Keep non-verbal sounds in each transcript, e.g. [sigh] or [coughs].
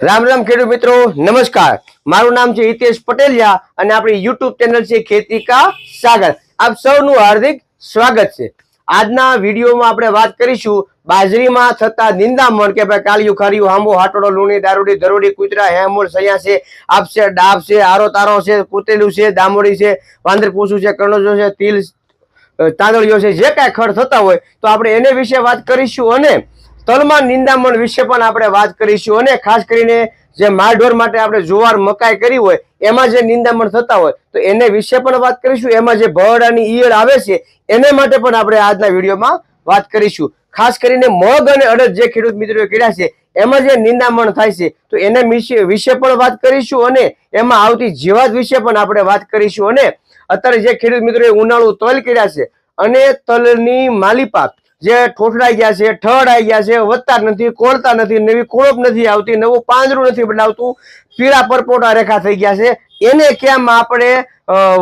રામ રામ ખેડૂત મિત્રો, નમસ્કાર. મારું નામ છે હિતેશ પટેલિયા અને આપણી યુટ્યુબ ચેનલ છે ખેતી કા સાગર. આપ સૌનું હાર્દિક સ્વાગત છે. આજના વિડીયોમાં આપણે વાત કરીશું બાજરીમાં થતા નિંદામણ કે ભાઈ કાળિયું, ખારિયું આંબો હાટોડો, લૂણી, દારૂડી, ધરોડી, કૂતરા હેમોળ સૈયા છે આપશે ડાબ છે, આરો તારો છે કૂતેલું છે દામોડી છે, વાંદર પૂછું છે, કરણજો છે, તિલ તાંદળીઓ છે, જે કાંઈ ખડ થતા હોય તો આપણે એને વિશે વાત કરીશું અને તલમાં નિંદામણ વિશે પણ આપણે વાત કરીશું અને ખાસ કરીને જે માલઢોર માટે આપણે જુવાર મકાઈ કરી હોય, એમાં જે નિંદામણ થતા હોય, તો એને વિશે પણ વાત કરીશું. એમાં જે ભરડાની ઈયળ આવે છે, એને માટે પણ આપણે આજના વિડીયોમાં વાત કરીશું. ખાસ કરીને મગ અને અડદ જે ખેડૂત મિત્રોએ કર્યા છે, એમાં જે નિંદામણ થાય છે, તો એને વિશે પણ વાત કરીશું અને એમાં આવતી જીવાત વિશે પણ આપણે વાત કરીશું. અને અત્યારે જે ખેડૂત મિત્રોએ ઉનાળુ તલ કર્યા છે, અને તલની માલીપાક જે ઠોઠડાઈ ગયા છે ઠળ આવી ગયા છે, વધતા નથી કોળતા નથી, નવી કોળપ નથી આવતી, નવું પાંજરું નથી બનાવતું, પીળા પરપોટા રેખા થઈ ગયા છે. એને કેમ આપણે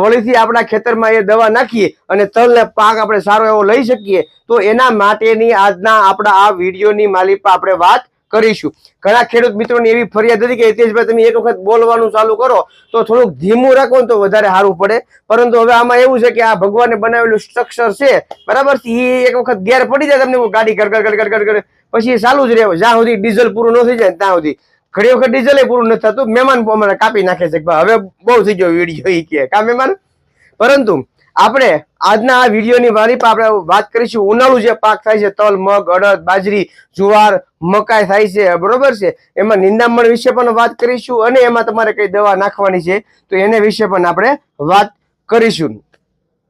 વળીથી આપણા ખેતરમાં એ દવા નાખીએ અને તલને પાક આપણે સારો એવો લઈ શકીએ? તો એના માટેની આજના આપણા આ વિડીયોની માલિપા આપણે વાત કરીશું. ઘણા ખેડૂત મિત્રોની એવી ફરિયાદ હતી કે હિતેશભાઈ, તમે એક વખત બોલવાનું ચાલુ કરો, તો થોડુંક ધીમું રાખો તો વધારે સારું પડે. પરંતુ હવે આમાં એવું છે કે આ ભગવાને બનાવેલું સ્ટ્રક્ચર છે, બરાબર? એ એક વખત ગેર પડી જાય તમને, ગાડી ગર ગર ગર પછી એ ચાલુ જ રહેવું જ્યાં સુધી ડીઝલ પૂરું ન થઈ જાય ત્યાં સુધી. ઘણી વખત ડીઝલ પૂરું નથી થતું, મહેમાન અમારે કાપી નાખે છે હવે બહુ થઈ ગયો વીડિયો એ કે, કા મહેમાન? પરંતુ આપણે આજના આ વિડીયોની વારી પર આપણે વાત કરીશું ઉનાળુ જે પાક થાય છે, તલ, મગ, અડદ, બાજરી, જુવાર, મકાઈ થાય છે, બરોબર છે? એમાં નિંદામણ વિશે પણ વાત કરીશું અને એમાં તમારે કઈ દવા નાખવાની છે, તો એને વિશે પણ આપણે વાત કરીશું.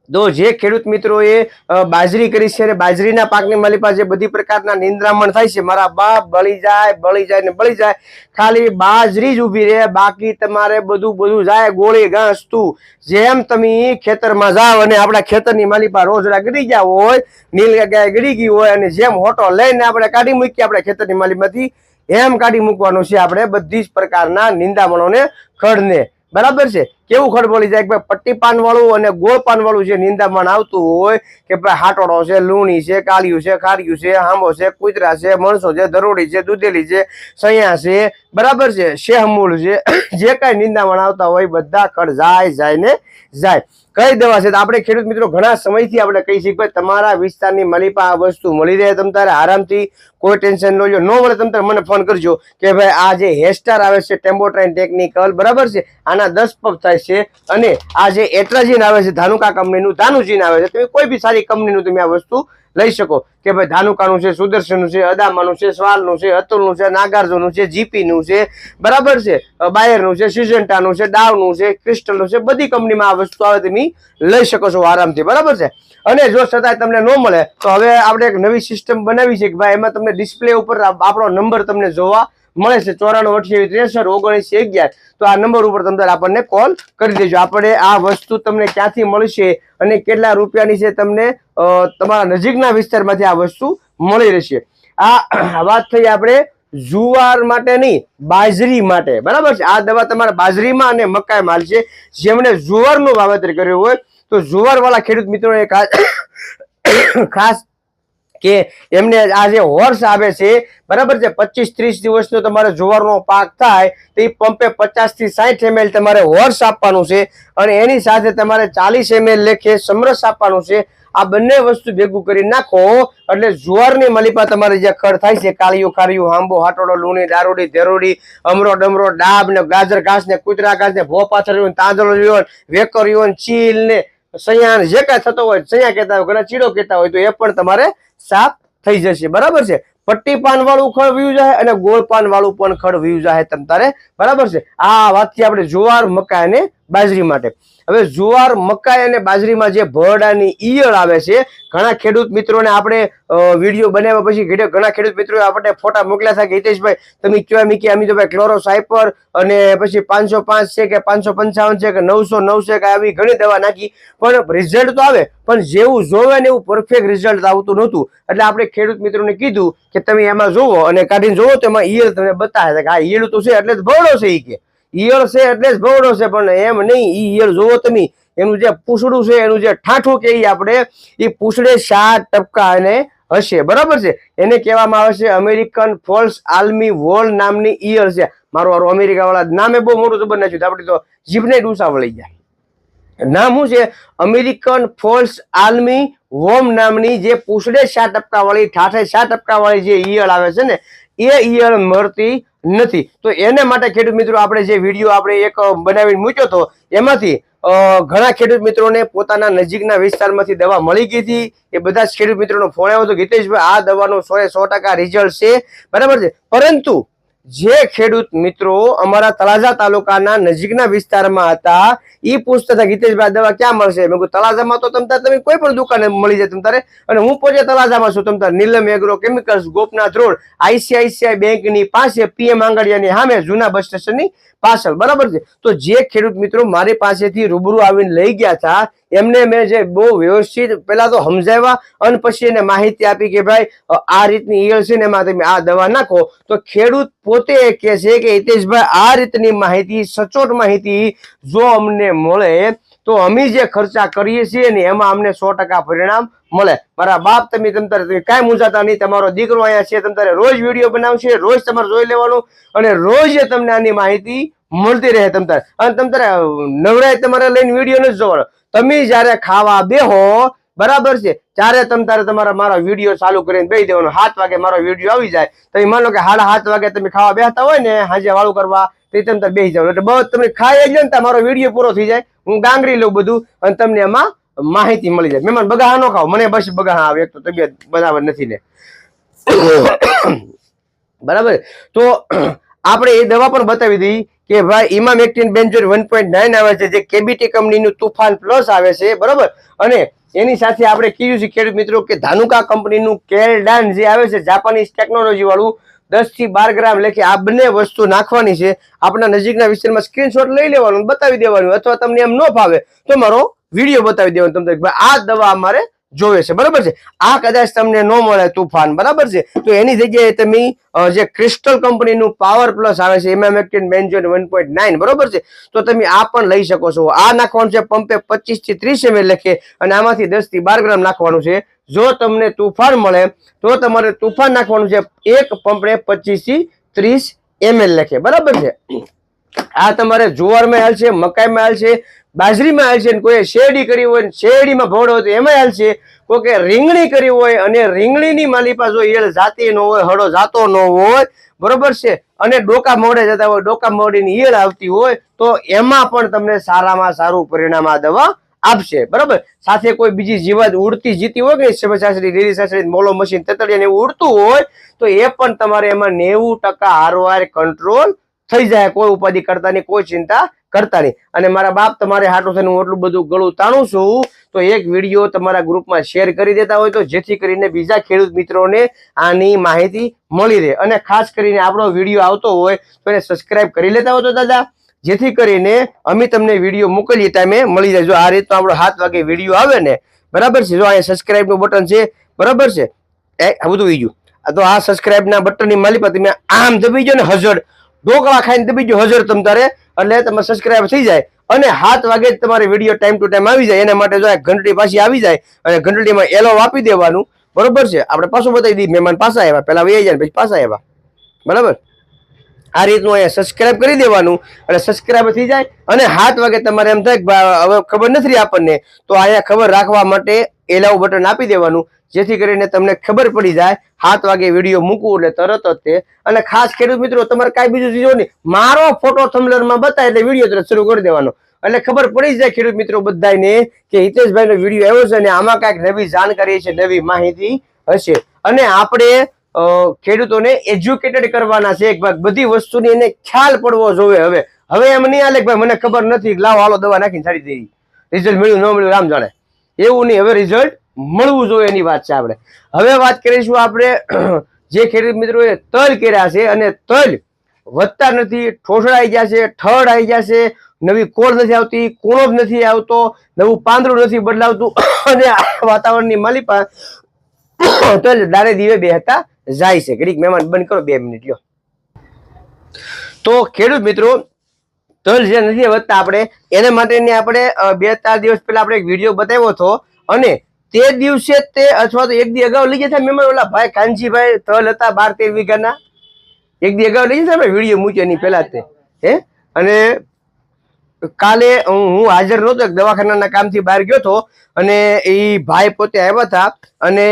તો જે ખેડૂત મિત્રોએ એ બાજરી કરી છે અને બાજરીના પાકની માલી પાસે બધી પ્રકારના નિંદ્રામણ થાય છે. મારા બાપ બળી જાય બળી જાય ને બળી જાય. ખાલી બાજરી જ ઊભી રહે, બાકી તમારે બધું બધું જાય ગોળી, ઘાસ, તું. જેમ તમે ખેતરમાં જાઓ અને આપણા ખેતરની માલિપા રોજડા ગળી ગયા હોય, નીલ ગાય ગળી ગઈ હોય અને જેમ હોટો લઈને આપણે કાઢી મૂકીએ આપણે ખેતરની માલીમાંથી એમ કાઢી મૂકવાનું છે આપણે બધી જ પ્રકારના નિંદામણોને ખડને. બરાબર છે? કેવું ખડ જાય? કે ભાઈ પટ્ટી પાન વાળું અને ગોળ પાન વાળું જે નિંદામણ આવતું હોય, કે ભાઈ હાટોડો છે, લૂણી છે, કાળિયું છે, ખારિયું છે હાંબો છે, કુતરા છે, મણસો છે, દરોડી છે, દૂધેલી છે, સૈયા છે, બરાબર છે? શેહમૂળ છે, જે કાંઈ નિંદામણ આવતા હોય બધા ખડ જાય જાય ને જાય. કઈ દવા છે. તો આપણે ખેડૂત મિત્રો ઘણા સમયથી આપણે કહી શકીએ ભાઈ તમારા વિસ્તારની મલીપા આ વસ્તુ મળી રહે તમ તારે આરામથી, કોઈ ટેન્શન ન લો ન મળે તમ તારે મને ફોન કરજો કે ભાઈ આ જે હેસ્ટાર આવે છે, ટેમ્બોટ્રાઇન ટેકનિકલ, બરાબર છે? આના દસ પગ થાય છે અને આ જે એટ્રાજીન આવે છે, ધાનુકા કંપનીનું, ધાનુજીન આવે છે. તમે કોઈ બી સારી કંપનીનું તમે આ વસ્તુ લઈ શકો. કે ભાઈ ધાનુકાનું છે, સુદર્શનનું છે, અદામાનું છે સ્વાલનું છે, અતુલનું છે, નાગાર્જુનનું છે, જીપીનું છે, બરાબર છે? બાયરનું છે, સિઝન્ટાનું છે, ડાવનું છે, ક્રિસ્ટલનું છે, બધી કંપનીમાં આ વસ્તુ આવે તમે લઈ શકો છો આરામથી, બરાબર છે? અને જો છતાંય તમને ન મળે, તો હવે આપણે એક નવી સિસ્ટમ બનાવી છે કે ભાઈ એમાં તમને ડિસ્પ્લે ઉપર આપણો નંબર તમને જોવા મળે છે ચોરાણું અઠ્યાવીસ ત્રેસઠ ઓગણીસ અગિયાર. તો આ નંબર ઉપર તમે આપણને કોલ કરી દેજો. આપણે આ વસ્તુ તમને ક્યાંથી મળશે અને કેટલા રૂપિયાની છે તમને તમારા નજીકના વિસ્તારમાંથી આ વસ્તુ મળી રહેશે. આ વાત થઈ આપણે જુવાર માટે નહીં બાજરી માટે. બરાબર છે? આ દવા તમારા બાજરીમાં અને મકાઈ માલ છે જેમણે જુવારનું વાવેતર કર્યું હોય, તો જુવાર વાળા ખેડૂત મિત્રોને [coughs] ખાસ કે એમને આ જે હોર્સ આવે છે, બરાબર છે? પચીસ ત્રીસ દિવસનો તમારે જુવારનો પાક થાય, તો એ પંપે પચાસથી સાઠ એમએલ તમારે હોર્સ આપવાનું છે અને એની સાથે તમારે ચાલીસ એમએલ લેખે સમરસ આપવાનું છે. આ બંને વસ્તુ ભેગું કરી નાખો, એટલે જુવારની મલીપા તમારે જે ખડ થાય છે, કાળિયું, ખારિયું આંબો હાટોડો, લૂણી, દારૂડી, ધેરોડી, અમરો ડમરો ડાબ ને ગાજર ઘાસ ને કૂતરા ઘાસ ને ભો પાથર તાંદળો વેકરીઓ ચીલ ને સૈયા જે કાંઈ થતો હોય સૈયા કહેતા હોય, કદાચ ચીડો કહેતા હોય, તો એ પણ તમારે સાફ થઈ જશે. બરાબર છે? પટ્ટી પાન વાળું ખડ વ્યુ જાય અને ગોળ પાન વાળું પણ ખડ વ્યુ જાય તમ તારે. બરાબર છે? આ વાતથી આપણે જુવાર મકાઈ બાજરી માટે. હવે જુવાર, મકાઈ અને બાજરીમાં જે ભરડાની ઈયળ આવે છે, ઘણા ખેડૂત મિત્રોને આપણે વીડિયો બનાવ્યા પછી ઘણા ખેડૂત મિત્રોએ આપણને ફોટા મોકલ્યા હતા કે, હિતેશભાઈ, તમે કેવા મીકી અમે તો ભાઈ ક્લોરોસાઇપર અને પછી પાંચસો પાંચ છે કે પાંચસો પંચાવન છે કે નવસો નવ છે કે આવી ઘણી દવા નાખી. પણ રિઝલ્ટ તો આવે, પણ જેવું જોવે ને એવું પરફેક્ટ રિઝલ્ટ આવતું નહોતું. એટલે આપણે ખેડૂત મિત્રોને કીધું કે, તમે એમાં જોવો અને કાઢીને જોવો તો એમાં ઈયળ તમને બતાવે કે આ ઈયળ તો છે, એટલે જ ભરડો છે ઈ કે. ઈયળ છે એટલે જ ભવડો છે, પણ એમ નહીં, ઈ ઈયળ જોવો તમે, એનું જે પૂછડું છે, એનું જે ઠાઠું કહીએ આપણે એ પૂછડે સાત ટપકા અને હશે, બરાબર છે? એને કહેવામાં આવે છે અમેરિકન ફોલ્સ આલ્મી વોલ નામની ઈયળ છે. મારું મારું અમેરિકા વાળા નામે બહુ મોટું જબર નાખ્યું આપણી તો જીભને ડૂસા વળી જાય નામ શું છે? અમેરિકન ફોલ્સ આલ્મી વોમ નામની જે પૂછડે સાત ટપકા વાળી, ઠાઠે સાત ટપકા વાળી જે ઈયળ આવે છે ને એ ઈયળ મળતી નથી. તો એને માટે ખેડૂત મિત્રો, આપણે જે વીડિયો આપણે એક બનાવીને મૂક્યો હતો, એમાંથી ઘણા ખેડૂત મિત્રોને પોતાના નજીકના વિસ્તારમાંથી દવા મળી ગઈ હતી. એ બધા જ ખેડૂત મિત્રોનો ફોન આવ્યો હતો, ગીતેશભાઈ, આ દવાનું સો સો રિઝલ્ટ છે. બરાબર છે? પરંતુ જે ખેડૂત મિત્રો અમારા તળાજા તાલુકાના નજીકના વિસ્તારમાં હતા એ પૂછતા હતા, ગીતેશભાઈ દવા ક્યાં મળશે? મેં કીધું, તળાજામાં તો તમતા તમે કોઈ પણ દુકાને મળી જાય તમતારે અને હું પોતે તળાજામાં છું તમતા Neelam agro chemicals Gopnath road, ICICI બેંકની પાસે પીએમ આંગડિયાની સામે, જૂના બસ સ્ટેશનની પાછળ. બરાબર છે? તો જે ખેડૂત મિત્રો મારી પાસેથી રૂબરૂ આવીને લઈ ગયા હતા એમને મેં જે બહુ વ્યવસ્થિત પેલા તો સમજાવ્યા અને પછી એને માહિતી આપી કે ભાઈ આ રીતની ઈયળ છે ને એમાં તમે આ દવા નાખો. તો ખેડૂત પોતે કહે છે કે, હિતેશભાઈ, આ રીતની માહિતી, સચોટ માહિતી જો અમને મળે, તો અમે જે ખર્ચા કરીએ છીએ ને એમાં અમને સો પરિણામ મળે. મારા બાપ તમે તમ તારે તમે કાંઈ મૂંઝાતા નહીં. તમારો દીકરો અહીંયા છે તમારે રોજ વીડિયો બનાવશે, રોજ તમારે જોઈ લેવાનું અને રોજ તમને આની માહિતી મળતી રહે તમ અને તમ તારે નવરાય તમારે લઈને વીડિયો નથી જોવાનો. તમે જ્યારે ખાવા બેહો, બરાબર છે? ત્યારે તમ તારે તમારા મારા વીડિયો ચાલુ કરીને બેસી દેવાનો. સાત વાગે મારો વીડિયો આવી જાય. તમે માનો કે સાડા સાત વાગે તમે ખાવા બેસતા હોય ને, હાજે વાળું કરવા, તો તમે તારે બેસી જાવ એટલે બહુ તમે ખાઈ જાય ને મારો વીડિયો પૂરો થઈ જાય. હું ગાંગરી લઉં બધું અને તમને એમાં માહિતી મળી જાય. મહેમાન, બગાહા ન ખાવ મને બસ બગાહા આવે. એક તો તબિયત બરાબર નથી ને. [coughs] બરાબર તો [coughs] આપણે એ દવા પણ બતાવી દઈ કે ભાઈ emamectin benzoate one point nine આવે છે, જે કેબીટી કંપનીનું તુફાન પ્લસ આવે છે, બરાબર? અને એની સાથે આપણે કીધું છે ખેડૂત મિત્રો કે ધાનુકા કંપનીનું કેલડાન જે આવે છે, જાપાનીઝ ટેકનોલોજી વાળું, દસથી બાર ગ્રામ લેખે આ બંને વસ્તુ નાખવાની છે. આપણા નજીકના વિસ્તારમાં સ્ક્રીનશોટ લઈ લેવાનું બતાવી દેવાનું, અથવા તમને એમ ન ફાવે તો મારો વીડિયો બતાવી દેવાનો તમને આ દવા અમારે જોવે છે. બરાબર છે? આ કદાચ તમને ન મળે તુફાન, બરાબર છે? તો એની જગ્યાએ તમે જે ક્રિસ્ટલ કંપનીનું પાવર પ્લસ આવે છે emamectin benzoate one point nine બરોબર છે? તો તમે આ પણ લઈ શકો છો. આ નાખવાનું છે પંપે પચીસથી ત્રીસ એમએલ લખે અને આમાંથી દસથી બાર ગ્રામ નાખવાનું છે. જો તમને તુફાન મળે, તો તમારે તુફાન નાખવાનું છે એક પંપે પચીસથી ત્રીસ એમએલ લખે. બરાબર છે? આ તમારે જુવારમાં હાલ છે, મકાઈમાં હાલ છે બાજરીમાં હાલશે ને કોઈ શેરડી કરી હોય ને શેરડીમાં ભોળ હોય તો એમાં હાલશે કોઈ રીંગણી કરી હોય અને રીંગણીની માલી જો ઈયળ જાતી ન હોય, હળો જાતો ન હોય, બરોબર છે? અને ડોકા મોડે જતા હોય, ડોકા મોડીની ઈયળ આવતી હોય, તો એમાં પણ તમને સારામાં સારું પરિણામ આ દવા આપશે, બરોબર? સાથે કોઈ બીજી જીવાત ઉડતી જીતી હોય કે સાસરી, લીલી શાસ્ત્રી મોલો મશીન તેતડિયા ને એવું ઉડતું હોય, તો એ પણ તમારે એમાં નેવું ટકા હારવાર કંટ્રોલ થઈ જાય, કોઈ ઉપાધિ કરતા નહીં, કોઈ ચિંતા કરતા નહીં. અને મારા બાપ તમારે હાટું થઈને હું એટલું બધું ગળું તાણું છું, તો એક વીડિયો તમારા ગ્રુપમાં શેર કરી દેતા હોય તો જેથી કરીને બીજા ખેડૂત મિત્રોને આની માહિતી મળી રહે. અને ખાસ કરીને આપણો વીડિયો આવતો હોય તો એને સબસ્ક્રાઇબ કરી લેતા હોય તો દાદા, જેથી કરીને અમે તમને વીડિયો મોકલીએ ટાઈમે મળી જાય. જો આ રીતનો આપણો હાથ વાગે વીડિયો આવે ને, બરાબર છે? જો અહીંયા સબસ્ક્રાઈબનું બટન છે, બરાબર છે? એ, આ બધું બીજું તો આ સબસ્ક્રાઇબના બટનની માલિકા તમે આમ દબી જાઓ ને હજર ઢોકળા ખાઈને દબી જો હજર તમ તારે, એટલે તમે સબસ્ક્રાઇબ થઈ જાય. અને હાથ વાગે જ તમારે વીડિયો ટાઈમ ટુ ટાઈમ આવી જાય. એના માટે જો ઘંટડી પાછી આવી જાય, અને ઘંટડીમાં એલો આપી દેવાનું. બરોબર છે? આપણે પાછું બતાવી દઈએ. મહેમાન પાછા આવ્યા. પહેલા વહી જાય પછી પાછા આવ્યા. બરાબર? આ રીતનું અહીંયા સબસ્ક્રાઇબ કરી દેવાનું અને સબસ્ક્રાઇબ થઈ જાય અને હાથ વાગે તમારે એમ થાય કે હવે ખબર નથી આપણને, તો અહીંયા ખબર રાખવા માટે એલાવ બટન આપી દેવાનું, જેથી કરીને તમને ખબર પડી જાય, હાથ વાગે વીડિયો મૂકવું એટલે તરત જ તે. અને ખાસ ખેડૂત મિત્રો, તમારે કાંઈ બીજું ચીજો નહીં. મારો ફોટો થમલરમાં બતાય એટલે વીડિયો તરત શરૂ કરી દેવાનો. એટલે ખબર પડી જાય ખેડૂત મિત્રો બધાને કે હિતેશભાઈ નો વીડિયો આવ્યો છે અને આમાં કાંઈક નવી જાણકારી છે, નવી માહિતી હશે. અને આપણે ખેડૂતોને એજ્યુકેટેડ કરવાના છે એક ભાગ. બધી વસ્તુની એને ખ્યાલ પડવો જોઈએ હવે. હવે એમ નહીં આલે ભાઈ મને ખબર નથી લાવો, હાલો, દવા નાખીને છાડી દેવી રિઝલ્ટ મળ્યું, ન મળ્યું, રામ જાણે. એવું નહીં, હવે રિઝલ્ટ મળવું જોઈએ એની વાત છે આપણે. હવે વાત કરીશું આપણે [clears throat] જે ખેડૂત મિત્રોએ તલ કર્યા છે અને તલ વધતા નથી ઠોસડાઈ ગયા છે, ઠળ આવી ગયા છે, નવી કોળ નથી આવતી, કૂણો જ નથી આવતો, નવું પાંદડું નથી બદલાવતું. [coughs] અને વાતાવરણની માલિપા [coughs] તલ દારે દીવે બેહતા જાય છે. ઘડીક મહેમાન બંધ કરો, બે મિનિટ, લ્યો. તો ખેડૂત મિત્રો તલ જે નથી વધતા આપણે, એને માટેની આપણે બે ચાર દિવસ પહેલા આપણે એક વીડિયો બતાવ્યો હતો અને તે દિવસે તે અથવા તો એક દી અગાઉ લઈ ગયા મહેમાન ઓલા ભાઈ કાનજીભાઈ, તલ હતા બાર તેર વીઘાના. એક દી અગાઉ લઈ ગયા આપણે વીડિયો મૂક્યો એની પહેલા તે. હે? અને કાલે હું હાજર નહોતો દવાખાનાના કામથી બહાર ગયો હતો અને એ ભાઈ પોતે આવ્યા હતા અને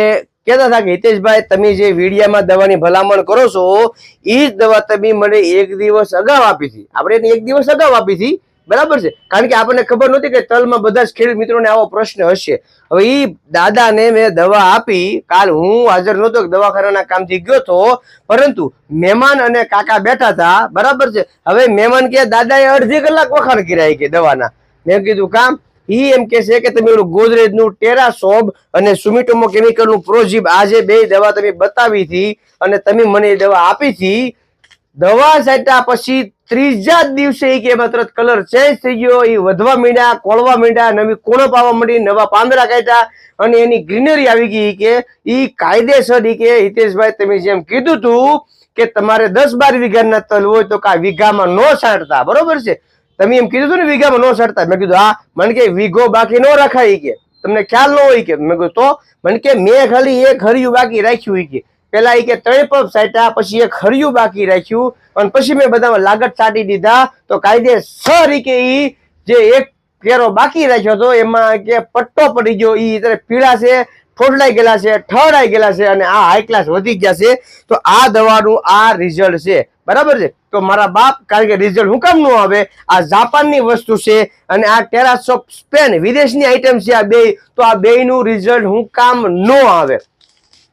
કહેતા હતા કે, હિતેશભાઈ, તમે જે વીડિયામાં દવાની ભલામણ કરો છો, એ જ દવા તમે મને એક દિવસ અગાઉ આપી હતી. આપણે એક દિવસ અગાઉ આપી હતી. બરાબર છે? કારણ કે આપણને ખબર નહોતી કે તલમાં બધા જ ખેડૂત મિત્રોને આવો પ્રશ્ન હશે. હવે એ દાદાને મેં દવા આપી. કાલ હું હાજર નહોતો દવાખાનાના કામથી ગયો હતો પરંતુ મહેમાન અને કાકા બેઠા હતા. બરાબર છે? હવે મહેમાન કે, દાદાએ અડધી કલાક વખાણ કર્યા કે દવાના. મેં કીધું, કામ ઈ એમ કે છે કે તમે ઓલું ગોદરેજનું ટેરાસોબ અને સુમિટોમો કેમિકલનું પ્રોજીબ આ જે બે દવા તમે બતાવી હતી અને તમે મને એ દવા આપી હતી દવા છાંટ્યા પછી ત્રીજા દિવસે એ કે માત્ર કલર ચેન્જ થઈ ગયો એ વધવા માંડ્યા, કોળવા માંડ્યા નવી કોણપ આવવા માંડી, નવા પાંદડા કાઢ્યા અને એની ગ્રીનરી આવી ગઈ કે એ કાયદેસર એ કે, હિતેશભાઈ તમે જેમ કીધું તું કે તમારે દસ બાર વીઘાના તલ હોય તો કા વીઘામાં ન છાંટતા, બરોબર છે? તમે એમ કીધું હતું ને વીઘામાં નો સડતા. મેં કીધું, હા, મને કે વીઘો બાકી નો રખાય કે. તમને ખ્યાલ ન હોય કે. મેં કીધું, તો? મને કે, મેં ખાલી એક હરિયું બાકી રાખ્યું કે. પેલા એ કે ત્રણ પગ સાટ્યા પછી એક હરિયું બાકી રાખ્યું. અને પછી મેં બધામાં લાગત ચાટી દીધા. તો કાયદેસર સર કે એ જે એક કેરો બાકી રાખ્યો હતો, એમાં કે પટ્ટો પડી ગયો. એ ત્યારે પીળા છે ઠોડલાઈ ગયેલા છે ઠડાઈ ગયેલા છે અને આ હાઈ ક્લાસ વધી ગયા છે. તો આ દવાનું આ રિઝલ્ટ છે. બરાબર છે? તો મારા બાપ, કારણ કે રિઝલ્ટ હું કામ ન આવે, આ જાપાનની વસ્તુ છે અને આ ટેરાસોપ સ્પેન વિદેશની આઈટમ છે આ બે, તો આ બેયનું રિઝલ્ટ હું કામ ન આવે.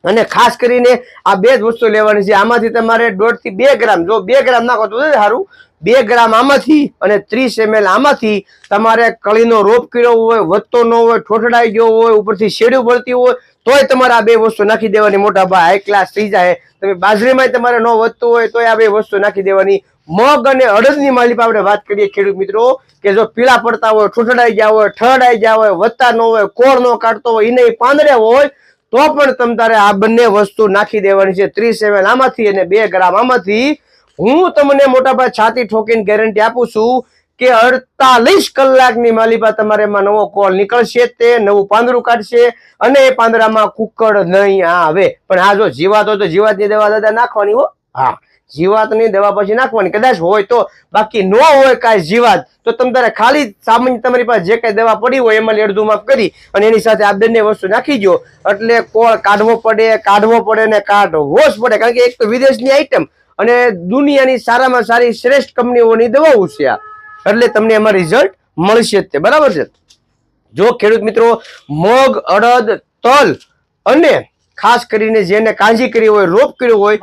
અને ખાસ કરીને આ બે જ વસ્તુ લેવાની છે. આમાંથી તમારે દોઢથી બે ગ્રામ, જો બે ગ્રામ નાખો તો સારું? બે ગ્રામ આમાંથી અને ત્રીસ એમએલ આમાંથી તમારે કળીનો રોપ કર્યો હોય વધતો ન હોય, ઠોઠડાઈ ગયો હોય, ઉપરથી શેડ્યું પડતી હોય તોય તમારે આ બે વસ્તુ નાખી દેવાની મોટા ભાઈ હાઈ ક્લાસ થઈ જાય. તમે બાજરીમાં તમારે ન વધતું હોય, તોય આ બે વસ્તુ નાખી દેવાની. મગ અને અડદની માલિપ આપણે વાત કરીએ ખેડૂત મિત્રો, કે જો પીળા પડતા હોય ઠૂંઠડાઈ ગયા હોય, ઠરડાઈ ગયા હોય, વધતા ન હોય, કોળ ન કાઢતો હોય એને પાંદડે હોય, તો પણ તમ તારે આ બંને વસ્તુ નાખી દેવાની છે. ત્રીસ એમએલ આમાંથી અને બે ગ્રામ આમાંથી. હું તમને મોટા ભાઈ છાતી ઠોકીને ગેરંટી આપું છું કે અડતાલીસ કલાકની માલિપા તમારે એમાં નવો કોલ નીકળશે, તે નવું પાંદડું કાઢશે અને એ પાંદડામાં કુકડ નહીં આવે. પણ આ જો જીવાત હોય તો જીવાતની દવા દાદા નાખવાની હો. હા, જીવાતની દવા પછી નાખવાની. કદાચ હોય તો બાકી ન હોય કાંઈ જીવાત, તો તમે તારે ખાલી સામાન્ય તમારી પાસે જે કઈ દવા પડી હોય એમાં અડધું માપ કરી અને એની સાથે આ બંને વસ્તુ નાખી દો એટલે કોળ કાઢવો પડે કાઢવો પડે ને કાઢવો જ પડે. કારણ કે એક તો વિદેશની આઈટમ અને દુનિયાની સારામાં સારી શ્રેષ્ઠ કંપનીઓની દવાઓ છે આ. એટલે તમને એમાં રિઝલ્ટ મળશે જ તે. બરાબર છે? જો ખેડૂત મિત્રો, મગ, અડદ, તલ અને ખાસ કરીને જેને કાંજી કરી હોય, રોપ કર્યો હોય,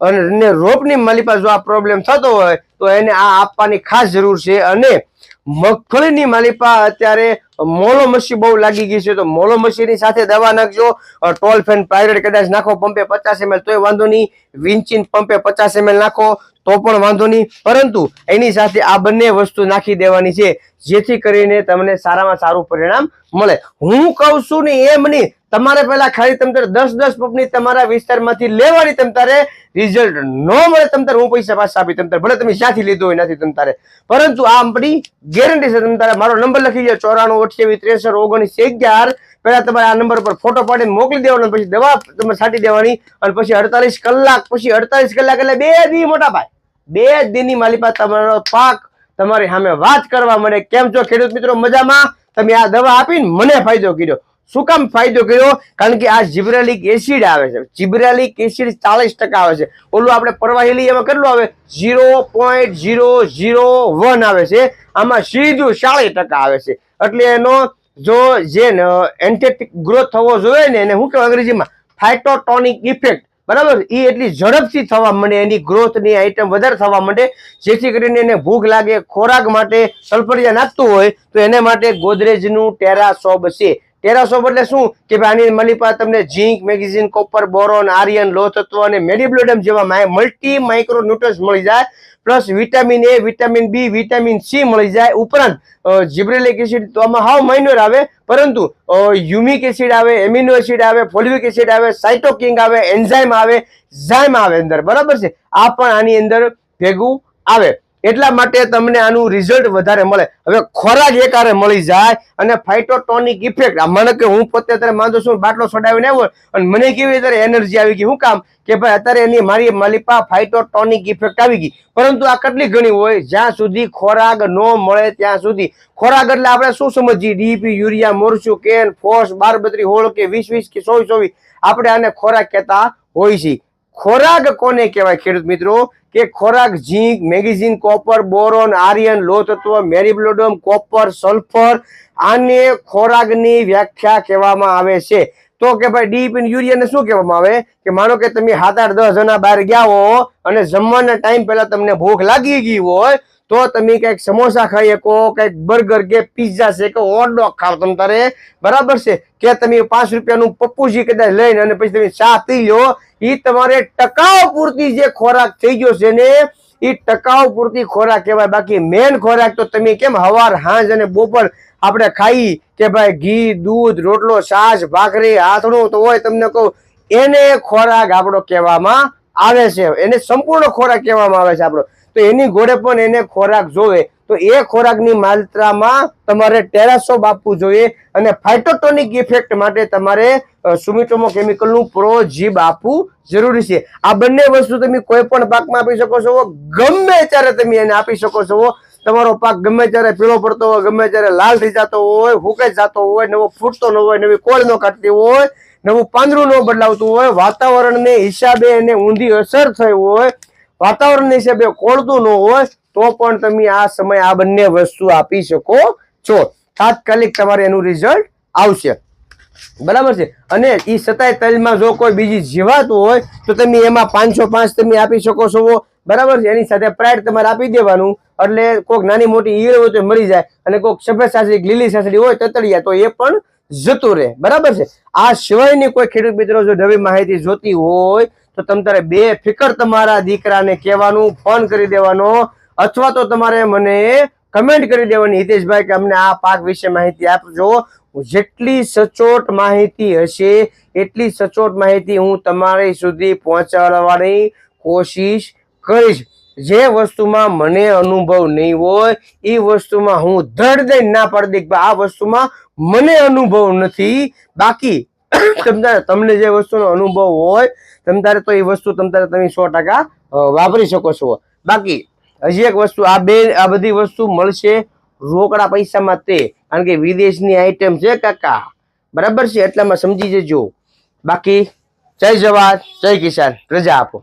અને રોપની માલિપા જો આ પ્રોબ્લેમ થતો હોય, તો એને આ આપવાની ખાસ જરૂર છે. અને મગફળીની માલિપા અત્યારે મોલો મસી બહુ લાગી ગઈ છે. તો મોલો મસીની સાથે દવા નાખજો. ટોલ ફેન, પાયરેટ કદાચ નાખો, પંપે પચાસ એમએલ, તોય વાંધો નહીં. વિન્ચિન પંપે પચાસ એમએલ નાખો. તો પણ વાંધો નહીં. પરંતુ એની સાથે આ બંને વસ્તુ નાખી દેવાની છે, જેથી કરીને તમને સારામાં સારું પરિણામ મળે. હું કહું છું ને એમ નહીં, તમારે પેલા ખાલી તમ તારે દસ દસ પંપની તમારા વિસ્તારમાંથી લેવાની તમ તારે રિઝલ્ટ ન મળે તમ તારે હું પૈસા પાછા આપી, તમ તારે ભલે તમે જ્યાંથી લીધો હોય નથી તમ તારે. પરંતુ આ આપણી ગેરંટી છે તમતારે મારો નંબર લખી જાય ચોરાણું, અઠ્યાવીસ, ત્રેસઠ, ઓગણીસ, અગિયાર. પહેલા તમારે આ નંબર પર ફોટો પાડીને મોકલી દેવાનો પછી દવા તમે છાંટી દેવાની, અને પછી અડતાલીસ કલાક, પછી અડતાલીસ કલાક એટલે બે દી મોટા ભાઈ. બે દિનની માલિપા તમારો પાક તમારી સામે વાત કરવા મળે. કેમ છો ખેડૂત મિત્રો? મજામાં? તમે આ દવા આપીને મને ફાયદો કર્યો. શું કામ ફાયદો કર્યો? કારણ કે આ જીબ્રેલિક એસિડ આવે છે. જીબ્રેલિક એસિડ ચાલીસ ટકા આવે છે. ઓલું આપણે પરવાહેલી એમાં કેટલું આવે? Zero point zero zero one આવે છે. આમાં સીધું ચાલીસ ટકા આવે છે. એટલે એનો જો જે એન્ટેટિક ગ્રોથ થવો જોઈએ ને એને શું કહેવાય અંગ્રેજીમાં? ફાઇટોટોનિક ઇફેક્ટ બરાબર? એ એટલી ઝડપથી થવા માંડે, એની ગ્રોથની આઈટમ વધારે થવા માંડે. જેથી કરીને એને ભૂખ લાગે, ખોરાક માટે સલ્ફરિયા નાખતું હોય, તો એને માટે ગોદરેજનું ટેરા સોબ છે. ટેરાસોબ એટલે શું? કે ભાઈ આની મલિપા તમને zinc magnesium, copper, boron, iron લોહ તત્વ અને મેડિબ્લોડમ જેવા મલ્ટી માઇક્રો ન્યુટ્રન્સ મળી જાય. Plus vitamin A vitamin B vitamin C મળી જાય ઉપરાંત જીબ્રેલિક એસિડ તો આમાં હાવ માઇનોર આવે, પરંતુ યુમિક એસિડ આવે એમિનો એસિડ આવે ફોલિક એસિડ આવે સાઇટોકિંગ આવે એન્ઝાઇમ આવે ઝાઇમ આવે અંદર. બરાબર છે? આ પણ આની અંદર ભેગું આવે. એટલા માટે તમને આનું રિઝલ્ટ વધારે મળે. હવે ખોરાક એકારે મળી જાય અને ફાઇટોટોનિક ઇફેક્ટ મને કે હું પોતે અત્યારે માંદો છું, બાટલો સડાવીને આવ્યો અને મને કેવી અત્યારે એનર્જી આવી ગઈ? શું કામ? કે ભાઈ અત્યારે એની મારી માલિપા ફાઇટોટોનિક ઇફેક્ટ આવી ગઈ. પરંતુ આ કેટલી ઘણી હોય? જ્યાં સુધી ખોરાક ન મળે ત્યાં સુધી. ખોરાક એટલે આપણે શું સમજીએ? ડીપી યુરિયા, મોરચું, કેન ફોસ બારબત્રી, હોળ કે વીસ વીસ કે ચોવીસ ચોવીસ. આપણે આને ખોરાક કહેતા હોય છે ખોરાક કોને કહેવાય ખેડૂત મિત્રો? કે ખોરાક, zinc, magnesium, copper, boron, iron લો તત્વ મેરીબ્લોડમ, કોપર, સલ્ફર, આને ખોરાકની વ્યાખ્યા કહેવામાં આવે છે. તો કે ભાઈ ડીપી યુરિયાને શું કહેવામાં આવે? કે માનો કે તમે સાત આઠ દસ જણા બહાર ગયા હો અને જમવાના ટાઈમ પહેલા તમને ભૂખ લાગી ગઈ હોય, તો તમે કંઈક સમોસા ખાઈ શકો, કંઈક બર્ગર કે પિઝા છે કે હોટડોગ ખાવ તમે તારે. બરાબર છે? કે તમે પાંચ રૂપિયાનું પપ્પુજી કદાચ લઈને અને પછી તમે ચા પી લો એ તમારે ટકાઉ પૂરતી જે ખોરાક થઈ ગયો છે ને એ ટકાઉ પૂરતી ખોરાક કહેવાય. બાકી મેન ખોરાક તો તમે કેમ હવાર, હાંજ અને બપોર આપણે ખાઈ કે ભાઈ ઘી, દૂધ, રોટલો, છાશ, ભાખરી આથણું તો હોય તમને કહું, એને ખોરાક આપણો કહેવામાં આવે છે. એને સંપૂર્ણ ખોરાક કહેવામાં આવે છે આપણો. તો એની ઘોડે પણ એને ખોરાક જોવે. તો એ ખોરાકની માત્રામાં તમારે ટેરાસોપ આપવું જોઈએ અને ફાઇટોટોનિક ઇફેક્ટ માટે તમારે સુમિટોમો કેમિકલનું પ્રોજીબ આપવું જરૂરી છે. આ બંને વસ્તુ તમે કોઈ પણ પાકમાં આપી શકો છો. ગમે ત્યારે તમે એને આપી શકો છો. તમારો પાક ગમે ત્યારે પીળો પડતો હોય, ગમે ત્યારે લાલ થઈ જતો હોય હુકાઈ જતો હોય, નવો ફૂટતો ન હોય, નવી કોળ ન કાઢતી હોય, નવું પાંદડું ન બદલાવતું હોય, વાતાવરણને હિસાબે એને ઊંધી અસર થઈ હોય વાતાવરણ હિસાબે કોળતું ન હોય, તો પણ તમે આ સમય આ બંને વસ્તુ આપી શકો છો. તાત્કાલિક તમારે એનું રિઝલ્ટ આવશે. બરાબર છે? અને એ સતાય તલમાં જો કોઈ બીજી જીવાત હોય, તો તમે એમાં પાંચસો પાંચ તમે આપી શકો છો. બરાબર છે? એની સાથે પ્રાઇડ તમારે આપી દેવાનું. એટલે કોઈક નાની મોટી ઈયળ હોય તો મરી જાય. અને કોઈક સફેદ સાસડી લીલી સાસડી હોય તતડિયા, તો એ પણ જતું રહે. બરાબર છે? આ સિવાયની કોઈ ખેડૂત મિત્રો જો નવી માહિતી જોતી હોય, તો તમ તારે બે ફિકર તમારા દીકરાને કહેવાનું, ફોન કરી દેવાનો, અથવા તો તમારે મને કમેન્ટ કરી દેવાની, હિતેશભાઈ, કે અમને આ પાક વિશે માહિતી આપજો. જેટલી સચોટ માહિતી હશે, એટલી સચોટ માહિતી હું તમારી સુધી પહોંચાડવાની કોશિશ કરીશ. જે વસ્તુમાં મને અનુભવ નહીં હોય, એ વસ્તુમાં હું ધડ દઈ ના પાડી દઈ આ વસ્તુમાં મને અનુભવ નથી. બાકી [coughs] તમતારે તમને જે વસ્તુનો અનુભવ હોય તમતારે તો એ વસ્તુ તમતારે તમે સો ટકા વાપરી શકો છો. બાકી હજી એક વસ્તુ, આ બે, આ બધી વસ્તુ મળશે રોકડા પૈસામાં તે. કારણ કે વિદેશની આઈટમ છે કાકા. બરાબર છે? એટલામાં સમજી જજો. બાકી જય જવાન, જય કિસાન. રજા આપો.